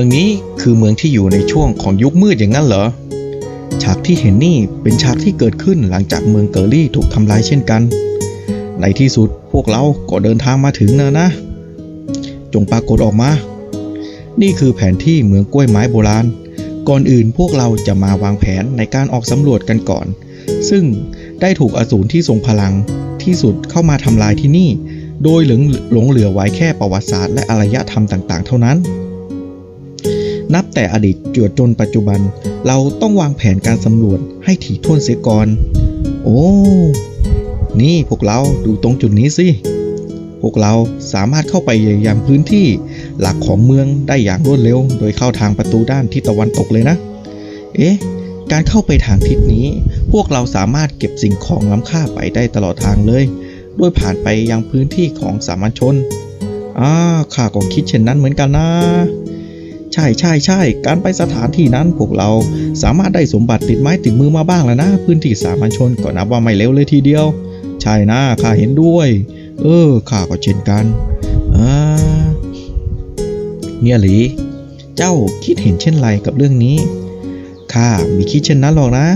มืองนี้คือเมืองที่อยู่ในช่วงของยุคมืดอย่างนั้นเหรอ ฉากที่เห็นนี่เป็นฉากที่เกิดขึ้นหลังจากเมืองเกอรี่ถูกทำลายเช่นกัน ในที่สุดพวกเราก็เดินทางมาถึงแล้วนะ จงปรากฏออกมา นี่คือแผนที่เมืองกล้วยไม้โบราณ ก่อนอื่นพวกเราจะมาวางแผนในการออกสำรวจกันก่อน ซึ่งได้ถูกอสูรที่ทรงพลังที่สุดเข้ามาทำลายที่นี่ โดยหลงหลงเหลือไว้แค่ประวัติศาสตร์และอารยธรรมต่างๆ เท่านั้น นับแต่อดีตจวดจนปัจจุบัน เราต้องวางแผนการสำรวจให้ถี่ถ้วนเสียก่อน โอ้ นี่พวกเราดูตรงจุดนี้สิ พวกเราสามารถเข้าไปยังพื้นที่หลักของเมืองได้อย่างรวดเร็ว โดยเข้าทางประตูด้านทิศตะวันตกเลยนะ เอ๊ะ การเข้าไปทางทิศนี้ พวกเราสามารถเก็บสิ่งของล้ำค่าไปได้ตลอดทางเลย โดยผ่านไปยังพื้นที่ของสามัญชน อ่าข้าก็คิดเช่นนั้นเหมือนกันนะ ช่ใช่ใช่การไปสถานที่นั้นพวกเราสามารถได้สมบัติติดไม้ติดมือมาบ้างแล้วนะ พื้นที่สามัญชนก็นับว่าไม่เลวเลยทีเดียว ใช่นะข้าเห็นด้วย เออข้าก็เช่นกันอ่าเนี่ยหลีเจ้าคิดเห็นเช่นไรกับเรื่องนี้ข้ามีคิดเช่นนั้นหรอกนะ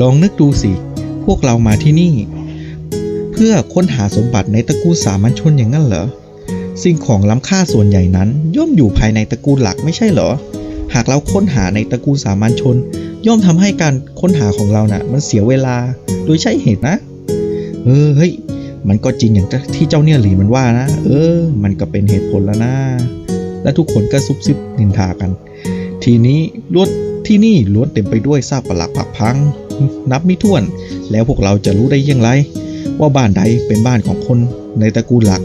ลองนึกดูสิ พวกเรามาที่นี่ เพื่อค้นหาสมบัติในตระกูลสามัญชนอย่างนั้นเหรอ สิ่งของล้ำค่าส่วนใหญ่นั้น ย่อมอยู่ภายในตระกูลหลักไม่ใช่เหรอ หากเราค้นหาในตระกูลสามัญชน ย่อมทำให้การค้นหาของเรานะ่ะ มันเสียเวลาโดยใช่เหตุนะเออเฮ้ยมันก็จริงอย่างที่เจ้าเนี่ยหลีมันว่านะ เออ มันก็เป็นเหตุผลแล้วนะ และทุกคนก็ซุบซิบนินทากัน ทีนี้ล้วนที่นี่ล้วนเต็มไปด้วยซากปลักผักพัง นับไม่ถ้วน แล้วพวกเราจะรู้ได้อยังไร ว่าบ้านใดเป็นบ้านของคนในตระกูลหลัก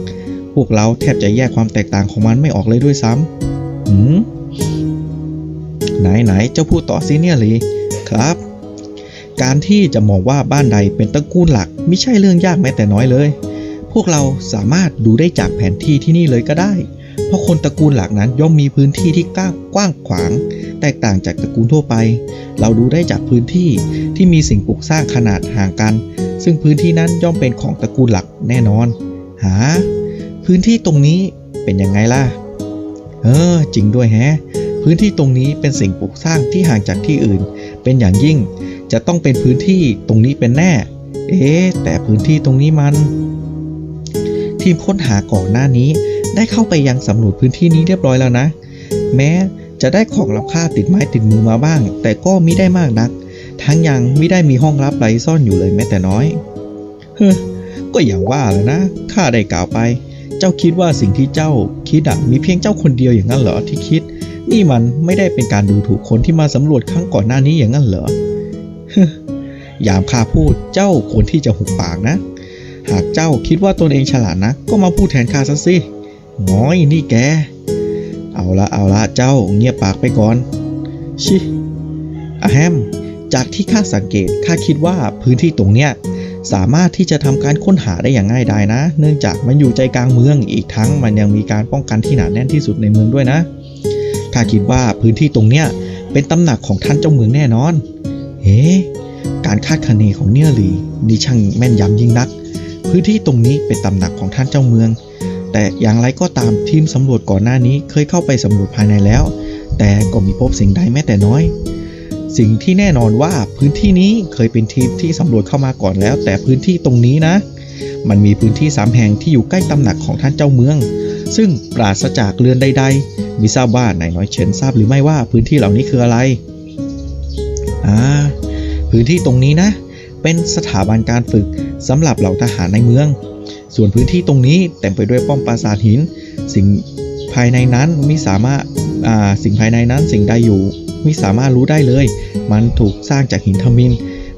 วกเราแทบจะแยกความแตกต่างของมันไม่ออกเลยด้วยซ้ำหืมไหนไหนเจ้าพูดต่อสิเนี่ยลีครับ การที่จะมองว่าบ้านใดเป็นตระกูลหลัก ไม่ใช่เรื่องยากแม้แต่น้อยเลย พวกเราสามารถดูได้จากแผนที่ที่นี่เลยก็ได้ เพราะคนตระกูลหลักนั้นย่อมมีพื้นที่ที่กว้างกว้างขวาง แตกต่างจากตระกูลทั่วไป เราดูได้จากพื้นที่ที่มีสิ่งปลูกสร้างขนาดห่างกัน ซึ่งพื้นที่นั้นย่อมเป็นของตระกูลหลักแน่นอน หา พื้นที่ตรงนี้เป็นยังไงล่ะ เออ จริงด้วยแฮะ พื้นที่ตรงนี้เป็นสิ่งปลูกสร้างที่ห่างจากที่อื่น เป็นอย่างยิ่ง จะต้องเป็นพื้นที่ตรงนี้เป็นแน่ เอ๊แต่พื้นที่ตรงนี้มัน ทีมค้นหาก่อนหน้านี้ได้เข้าไปยังสำรวจพื้นที่นี้เรียบร้อยแล้วนะ แม้จะได้ของลับค่าติดไม้ติดมือมาบ้าง แต่ก็มิได้มากนัก ทั้งยังไม่ได้มีห้องลับไรซ่อนอยู่เลยแม้แต่น้อย เฮ้อก็อย่างว่าแหล้วนะข้าได้กล่าวไป เจ้าคิดว่าสิ่งที่เจ้าคิดอะมีเพียงเจ้าคนเดียวอย่างนั้นเหรอที่คิด นี่มันไม่ได้เป็นการดูถูกคนที่มาสำรวจครั้งก่อนหน้านี้อย่างนั้นเหรอยามข้าพูดเจ้าควรที่จะหุบปากนะ หากเจ้าคิดว่าตนเองฉลาดนะ ก็มาพูดแทนข้าซะสิน้อยนี่แก เอาละเอาละเจ้าเงียบปากไปก่อน ชิอะแฮม จากที่ข้าสังเกตข้าคิดว่าพื้นที่ตรงเนี้ย สามารถที่จะทำการค้นหาได้อย่างง่ายดายนะ เนื่องจากมันอยู่ใจกลางเมืองอีกทั้งมันยังมีการป้องกันที่หนาแน่นที่สุดในเมืองด้วยนะข้าคิดว่าพื้นที่ตรงเนี้ยเป็นตำหนักของท่านเจ้าเมืองแน่นอนเฮ้การคาดคะเนของเนียหลีนี่ช่างแม่นยำยิ่งนัก พื้นที่ตรงนี้เป็นตำหนักของท่านเจ้าเมือง แต่อย่างไรก็ตามทีมสำรวจก่อนหน้านี้เคยเข้าไปสำรวจภายในแล้ว แต่ก็มีพบสิ่งใดแม้แต่น้อย สิ่งที่แน่นอนว่าพื้นที่นี้เคยเป็นทีมที่สำรวจเข้ามาก่อนแล้ว แต่พื้นที่ตรงนี้นะ มันมีพื้นที่สามแห่งที่อยู่ใกล้ตำหนักของท่านเจ้าเมือง ซึ่งปราศจากเรือนใดๆมิทราบว่านายน้อยเฉินทราบหรือไม่ว่าพื้นที่เหล่านี้คืออะไรอ่าพื้นที่ตรงนี้นะ เป็นสถาบันการฝึกสำหรับเหล่าทหารในเมือง ส่วนพื้นที่ตรงนี้เต็มไปด้วยป้อมปราสาทหิน สิ่งภายในนั้นมิสามารถอ่าสิ่งภายในนั้นสิ่งใดอยู่ มิสามารถรู้ได้เลย มันถูกสร้างจากหินทมิน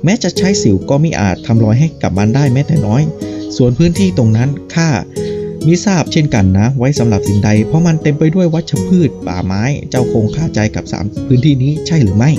แม้จะใช้สิวก็มิอาจทำรอยให้กับมันได้แม้แต่น้อย ส่วนพื้นที่ตรงนั้นข้ามิทราบเช่นกันนะ ไว้สำหรับสิ่งใด เพราะมันเต็มไปด้วยวัชพืช ป่าไม้ เจ้าคงคาใจกับสามพื้นที่นี้ใช่หรือไม่